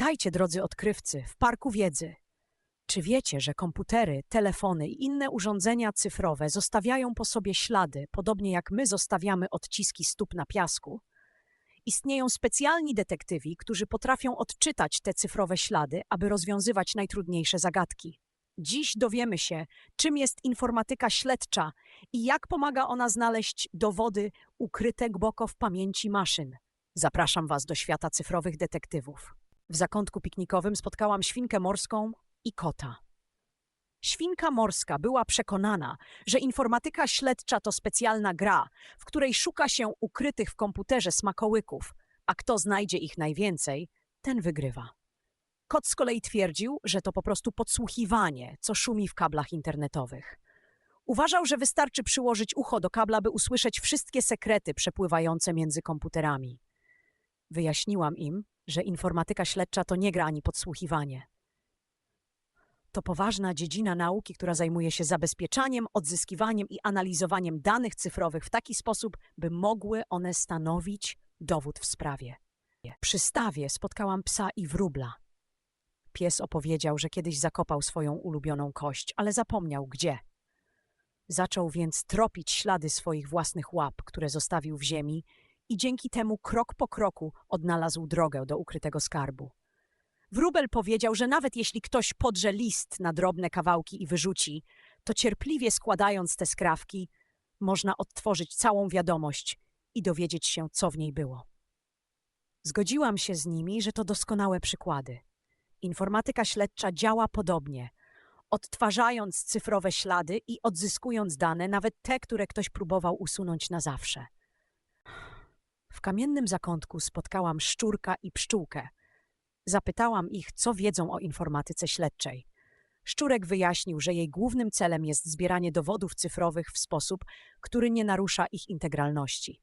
Witajcie, drodzy odkrywcy, w Parku Wiedzy. Czy wiecie, że komputery, telefony i inne urządzenia cyfrowe zostawiają po sobie ślady, podobnie jak my zostawiamy odciski stóp na piasku? Istnieją specjalni detektywi, którzy potrafią odczytać te cyfrowe ślady, aby rozwiązywać najtrudniejsze zagadki. Dziś dowiemy się, czym jest informatyka śledcza i jak pomaga ona znaleźć dowody ukryte głęboko w pamięci maszyn. Zapraszam Was do świata cyfrowych detektywów. W zakątku piknikowym spotkałam świnkę morską i kota. Świnka morska była przekonana, że informatyka śledcza to specjalna gra, w której szuka się ukrytych w komputerze smakołyków, a kto znajdzie ich najwięcej, ten wygrywa. Kot z kolei twierdził, że to po prostu podsłuchiwanie, co szumi w kablach internetowych. Uważał, że wystarczy przyłożyć ucho do kabla, by usłyszeć wszystkie sekrety przepływające między komputerami. Wyjaśniłam im, że informatyka śledcza to nie gra ani podsłuchiwanie. To poważna dziedzina nauki, która zajmuje się zabezpieczaniem, odzyskiwaniem i analizowaniem danych cyfrowych w taki sposób, by mogły one stanowić dowód w sprawie. Przy stawie spotkałam psa i wróbla. Pies opowiedział, że kiedyś zakopał swoją ulubioną kość, ale zapomniał gdzie. Zaczął więc tropić ślady swoich własnych łap, które zostawił w ziemi, i dzięki temu krok po kroku odnalazł drogę do ukrytego skarbu. Wróbel powiedział, że nawet jeśli ktoś podrze list na drobne kawałki i wyrzuci, to cierpliwie składając te skrawki, można odtworzyć całą wiadomość i dowiedzieć się, co w niej było. Zgodziłam się z nimi, że to doskonałe przykłady. Informatyka śledcza działa podobnie, odtwarzając cyfrowe ślady i odzyskując dane, nawet te, które ktoś próbował usunąć na zawsze. W kamiennym zakątku spotkałam szczurka i pszczółkę. Zapytałam ich, co wiedzą o informatyce śledczej. Szczurek wyjaśnił, że jej głównym celem jest zbieranie dowodów cyfrowych w sposób, który nie narusza ich integralności.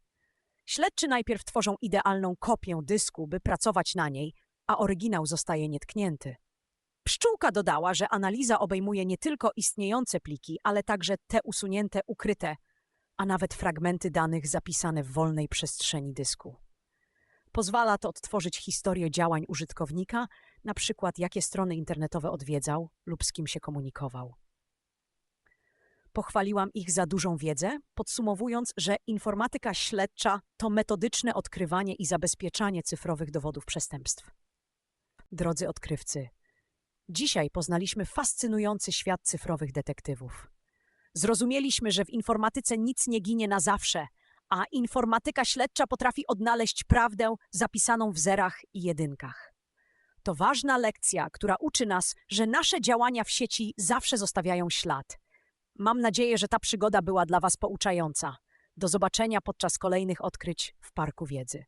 Śledczy najpierw tworzą idealną kopię dysku, by pracować na niej, a oryginał zostaje nietknięty. Pszczółka dodała, że analiza obejmuje nie tylko istniejące pliki, ale także te usunięte, ukryte, a nawet fragmenty danych zapisane w wolnej przestrzeni dysku. Pozwala to odtworzyć historię działań użytkownika, na przykład jakie strony internetowe odwiedzał lub z kim się komunikował. Pochwaliłam ich za dużą wiedzę, podsumowując, że informatyka śledcza to metodyczne odkrywanie i zabezpieczanie cyfrowych dowodów przestępstw. Drodzy odkrywcy, dzisiaj poznaliśmy fascynujący świat cyfrowych detektywów. Zrozumieliśmy, że w informatyce nic nie ginie na zawsze, a informatyka śledcza potrafi odnaleźć prawdę zapisaną w zerach i jedynkach. To ważna lekcja, która uczy nas, że nasze działania w sieci zawsze zostawiają ślad. Mam nadzieję, że ta przygoda była dla Was pouczająca. Do zobaczenia podczas kolejnych odkryć w Parku Wiedzy.